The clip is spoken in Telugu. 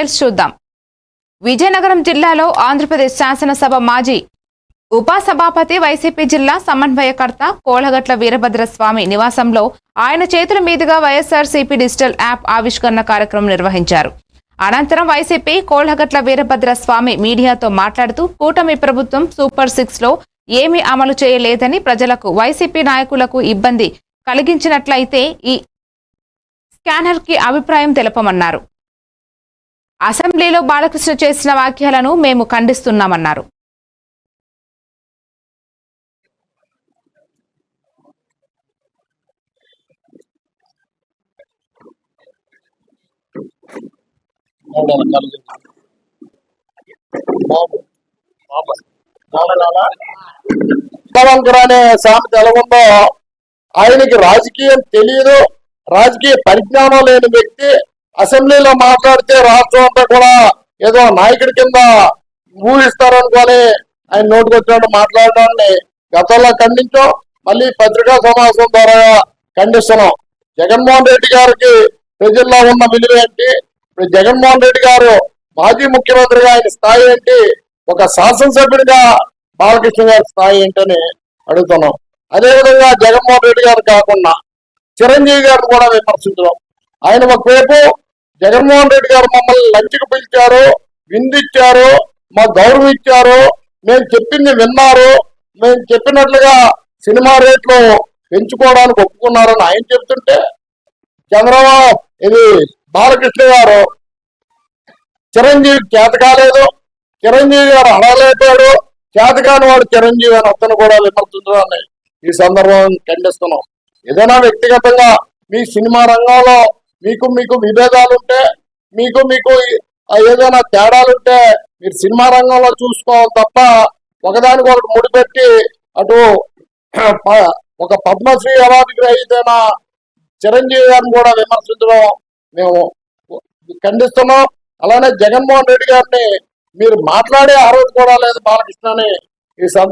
డీటెయిల్స్ చూద్దాం. విజయనగరం జిల్లాలో ఆంధ్రప్రదేశ్ శాసనసభ మాజీ ఉపసభాపతి వైసీపీ జిల్లా సమన్వయకర్త కోలగట్ల వీరభద్రస్వామి నివాసంలో ఆయన చేతుల మీదుగా వైఎస్ఆర్సీపీ డిజిటల్ యాప్ ఆవిష్కరణ కార్యక్రమం నిర్వహించారు. అనంతరం వైసీపీ కోలగట్ల వీరభద్రస్వామి మీడియాతో మాట్లాడుతూ కూటమి ప్రభుత్వం సూపర్ సిక్స్లో ఏమీ అమలు చేయలేదని ప్రజలకు వైసీపీ నాయకులకు ఇబ్బంది కలిగించినట్లయితే ఈ స్కానర్కి అభిప్రాయం తెలపమన్నారు. అసెంబ్లీలో బాలకృష్ణ చేసిన వ్యాఖ్యలను మేము ఖండిస్తున్నామన్నారు. అనే సామెత ఎలాగుందో ఆయనకి రాజకీయం తెలియదు రాజకీయ పరిజ్ఞానం లేని వ్యక్తి అసెంబ్లీలో మాట్లాడితే రాష్ట్రం అంతా కూడా ఏదో నాయకుడి కింద ఊహిస్తారనుకొని ఆయన నోటికొచ్చినట్టు మాట్లాడడాన్ని గతంలో ఖండించాం. మళ్ళీ పత్రికా సమావేశం ద్వారా ఖండిస్తున్నాం. జగన్మోహన్ రెడ్డి గారికి ప్రజల్లో ఉన్న విలువ ఏంటి? ఇప్పుడు జగన్మోహన్ రెడ్డి గారు మాజీ ముఖ్యమంత్రిగా ఆయన స్థాయి ఏంటి? ఒక శాసనసభ్యుడిగా బాలకృష్ణ గారి స్థాయి ఏంటని అడుగుతున్నాం. అదేవిధంగా జగన్మోహన్ రెడ్డి గారు కాకుండా చిరంజీవి గారిని కూడా విమర్శించడం. ఆయన ఒకవైపు జగన్మోహన్ రెడ్డి గారు మమ్మల్ని లంచ్కి పిలిచారు విందిచ్చారు మా గౌరవం ఇచ్చారు మేము చెప్పింది విన్నారు మేము చెప్పినట్లుగా సినిమా రేట్లు పెంచుకోవడానికి ఒప్పుకున్నారని ఆయన చెప్తుంటే చంద్రబాబు ఇది బాలకృష్ణ గారు చిరంజీవి చేత కాలేదు చిరంజీవి గారు అడగలేపాడు చేత కాని వాడు చిరంజీవి అని అతను కూడా విమర్శించడాన్ని ఈ సందర్భం ఖండిస్తున్నాం. ఏదైనా వ్యక్తిగతంగా మీ సినిమా రంగంలో మీకు మీకు విభేదాలుంటే మీకు మీకు ఏదైనా తేడాలుంటే మీరు సినిమా రంగంలో చూసుకోవాలి తప్ప ఒకదానికి ఒకటి ముడిపెట్టి అటు ప- ఒక పద్మశ్రీ అవార్డు గ్రహీతైన చిరంజీవి గారిని కూడా విమర్శించడం మేము ఖండిస్తున్నాం. అలానే జగన్మోహన్ రెడ్డి గారిని మీరు మాట్లాడే అర్హత కూడా లేదు బాలకృష్ణ అని ఈ సందర్భంగా